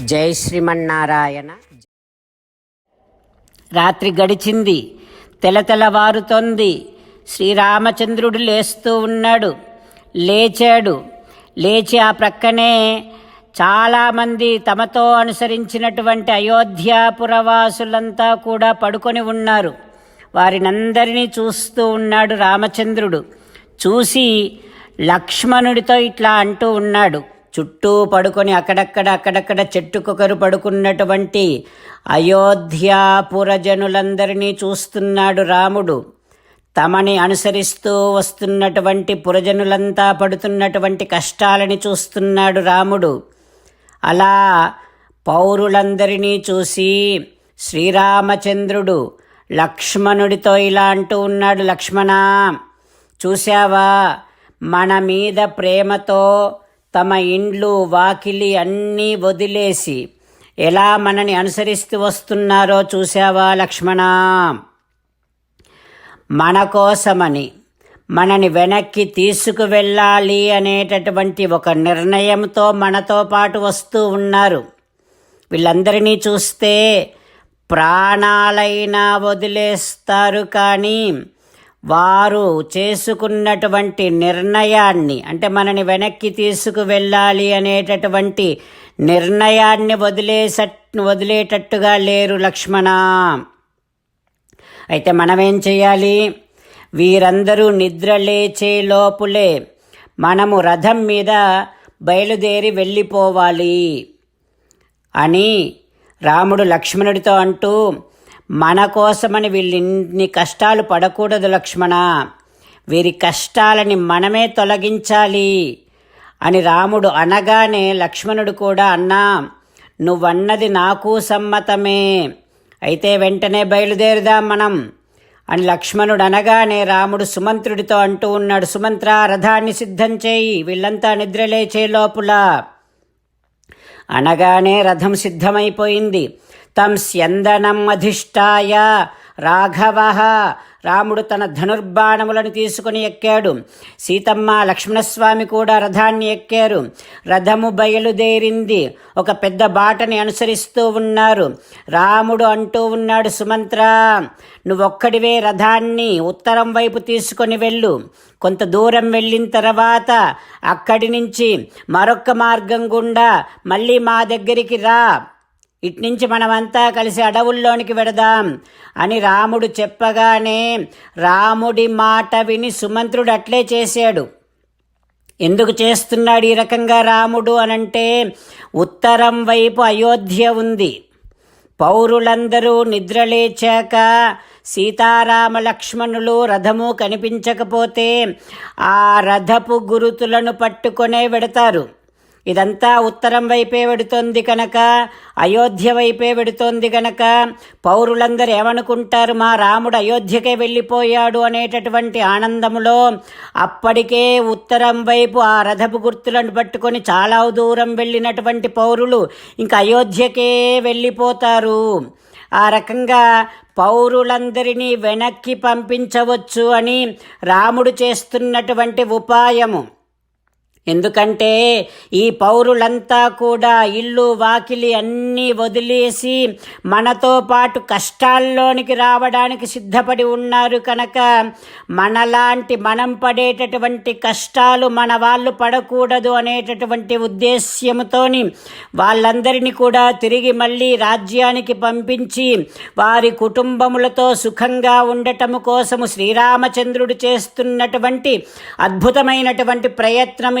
జై శ్రీమన్నారాయణ. రాత్రి గడిచింది. తెలతెలవారుతోంది. శ్రీరామచంద్రుడు లేస్తూ ఉన్నాడు. లేచాడు. లేచి ఆ ప్రక్కనే చాలామంది తమతో అనుసరించినటువంటి అయోధ్యాపురవాసులంతా కూడా పడుకొని ఉన్నారు. వారినందరినీ చూస్తూ ఉన్నాడు రామచంద్రుడు. చూసి లక్ష్మణుడితో ఇట్లా అంటూ ఉన్నాడు. చుట్టూ పడుకొని అక్కడక్కడ అక్కడక్కడ చెట్టుకొకరు పడుకున్నటువంటి అయోధ్యాపురజనులందరినీ చూస్తున్నాడు రాముడు. తమని అనుసరిస్తూ వస్తున్నటువంటి పురజనులంతా పడుతున్నటువంటి కష్టాలని చూస్తున్నాడు రాముడు. అలా పౌరులందరినీ చూసి శ్రీరామచంద్రుడు లక్ష్మణుడితో ఇలా అంటూ ఉన్నాడు లక్ష్మణ చూశావా? మన మీద ప్రేమతో తమ ఇండ్లు వాకిలి అన్నీ వదిలేసి ఎలా మనని అనుసరిస్తూ వస్తున్నారో చూశావా లక్ష్మణ? మన కోసమని మనని వెనక్కి తీసుకువెళ్ళాలి అనేటటువంటి ఒక నిర్ణయంతో మనతో పాటు వస్తూ ఉన్నారు. వీళ్ళందరినీ చూస్తే ప్రాణాలైనా వదిలేస్తారు కానీ వారు చేసుకున్నటువంటి నిర్ణయాన్ని అంటే మనని వెనక్కి తీసుకువెళ్ళాలి అనేటటువంటి నిర్ణయాన్ని వదిలేస వదిలేటట్టుగా లేరు లక్ష్మణ. అయితే మనమేం చేయాలి? వీరందరూ నిద్ర లేచే లోపులే మనము రథం మీద బయలుదేరి వెళ్ళిపోవాలి అని రాముడు లక్ష్మణుడితో అంటూ మన కోసమని వీళ్ళిన్ని కష్టాలు పడకూడదు లక్ష్మణ. వీరి కష్టాలని మనమే తొలగించాలి అని రాముడు అనగానే లక్ష్మణుడు కూడా అన్నా నువ్వన్నది నాకు సమ్మతమే. అయితే వెంటనే బయలుదేరుదాం మనం అని లక్ష్మణుడు అనగానే రాముడు సుమంత్రుడితో అంటూ ఉన్నాడు సుమంత్ర రథాన్ని సిద్ధం చేయి వీళ్ళంతా నిద్రలేచే లోపల. అనగానే రథం సిద్ధమైపోయింది. తం స్యందనం అధిష్టాయ. రాఘవ. రాముడు తన ధనుర్బాణములను తీసుకుని ఎక్కాడు. సీతమ్మ లక్ష్మణస్వామి కూడా రథాన్ని ఎక్కారు. రథము బయలుదేరింది. ఒక పెద్ద బాటని అనుసరిస్తూ ఉన్నారు. రాముడు అంటూ ఉన్నాడు సుమంత్ర నువ్వొక్కడివే రథాన్ని ఉత్తరం వైపు తీసుకొని వెళ్ళు. కొంత దూరం వెళ్ళిన తర్వాత అక్కడి నుంచి మరొక మార్గం గుండా మళ్ళీ మా దగ్గరికి రా. ఇట్నుంచి మనమంతా కలిసి అడవుల్లోనికి వెడదాం అని రాముడు చెప్పగానే రాముడి మాట విని సుమంత్రుడు అట్లే చేశాడు. ఎందుకు చేస్తున్నాడు ఈ రకంగా రాముడు అనంటే ఉత్తరం వైపు అయోధ్య ఉంది. పౌరులందరూ నిద్రలేచాక సీతారామ లక్ష్మణులు రథము కనిపించకపోతే ఆ రథపు గురుతులను పట్టుకొనే వెడతారు. ఇదంతా ఉత్తరం వైపే వెడుతోంది కనుక అయోధ్య వైపే వెడుతోంది కనుక పౌరులందరూ ఏమనుకుంటారు? మా రాముడు అయోధ్యకే వెళ్ళిపోయాడు అనేటటువంటి ఆనందములో అప్పటికే ఉత్తరం వైపు ఆ రథపు గుర్తులను పట్టుకొని చాలా దూరం వెళ్ళినటువంటి పౌరులు ఇంకా అయోధ్యకే వెళ్ళిపోతారు. ఆ రకంగా పౌరులందరినీ వెనక్కి పంపించవచ్చు అని రాముడు చేస్తున్నటువంటి ఉపాయము. ఎందుకంటే ఈ పౌరులంతా కూడా ఇల్లు వాకిలి అన్నీ వదిలేసి మనతో పాటు కష్టాల్లోనికి రావడానికి సిద్ధపడి ఉన్నారు కనుక మనలాంటి మనం పడేటటువంటి కష్టాలు మన వాళ్ళు పడకూడదు అనేటటువంటి ఉద్దేశ్యంతోని వాళ్ళందరినీ కూడా తిరిగి మళ్ళీ రాజ్యానికి పంపించి వారి కుటుంబములతో సుఖంగా ఉండటము కోసము శ్రీరామచంద్రుడు చేస్తున్నటువంటి అద్భుతమైనటువంటి ప్రయత్నము